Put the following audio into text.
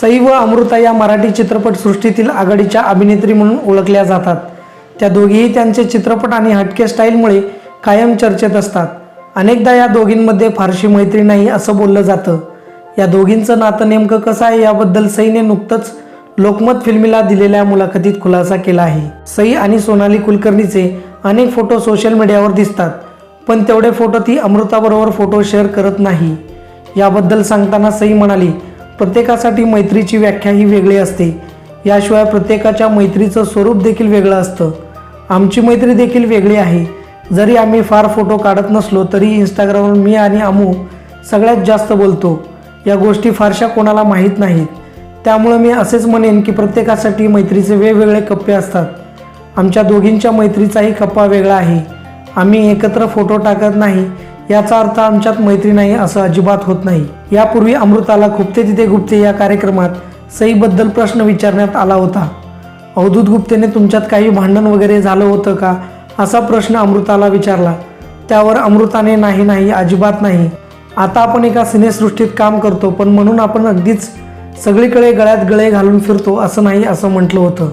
सई व अमृता या मराठी चित्रपटसृष्टीतील आघाडीच्या अभिनेत्री म्हणून ओळखल्या जातात. त्या दोघीही त्यांचे चित्रपट आणि हटके स्टाईलमुळे कायम चर्चेत असतात. अनेकदा या दोघींमध्ये फारशी मैत्री नाही असं बोललं जातं. या दोघींचं नातं नेमकं कसं आहे याबद्दल सईने नुकतंच लोकमत फिल्मीला दिलेल्या मुलाखतीत खुलासा केला आहे. सई आणि सोनाली कुलकर्णीचे अनेक फोटो सोशल मीडियावर दिसतात पण तेवढे फोटो ती अमृताबरोबर फोटो शेअर करत नाही. याबद्दल सांगताना सई म्हणाली प्रत्येकासाठी मैत्रीची व्याख्या ही वेगळी असते. याशिवाय प्रत्येकाच्या मैत्रीचं स्वरूप देखील वेगळं असतं. आमची मैत्री देखील वेगळी आहे. जरी आम्ही फार फोटो काढत नसलो तरी इंस्टाग्रामवर मी आणि अमू सगळ्यात जास्त बोलतो. या गोष्टी फारशा कोणाला माहीत नाहीत. त्यामुळं मी असेच म्हणेन की प्रत्येकासाठी मैत्रीचे वेगवेगळे कप्पे असतात. आमच्या दोघींच्या मैत्रीचाही कप्पा वेगळा आहे. आम्ही एकत्र फोटो टाकत नाही याचा अर्थ आमच्यात मैत्री नाही असं अजिबात होत नाही. यापूर्वी अमृताला गुप्ते तिथे गुप्ते या कार्यक्रमात सईबद्दल प्रश्न विचारण्यात आला होता. अवधूत गुप्तेने तुमच्यात काही भांडण वगैरे झालं होतं का? असा प्रश्न अमृताला विचारला. त्यावर अमृताने नाही नाही अजिबात नाही. आता आपण एका सिनेसृष्टीत काम करतो पण म्हणून आपण अगदीच सगळीकडे गळ्यात गळे घालून फिरतो असं नाही असं म्हटलं होतं.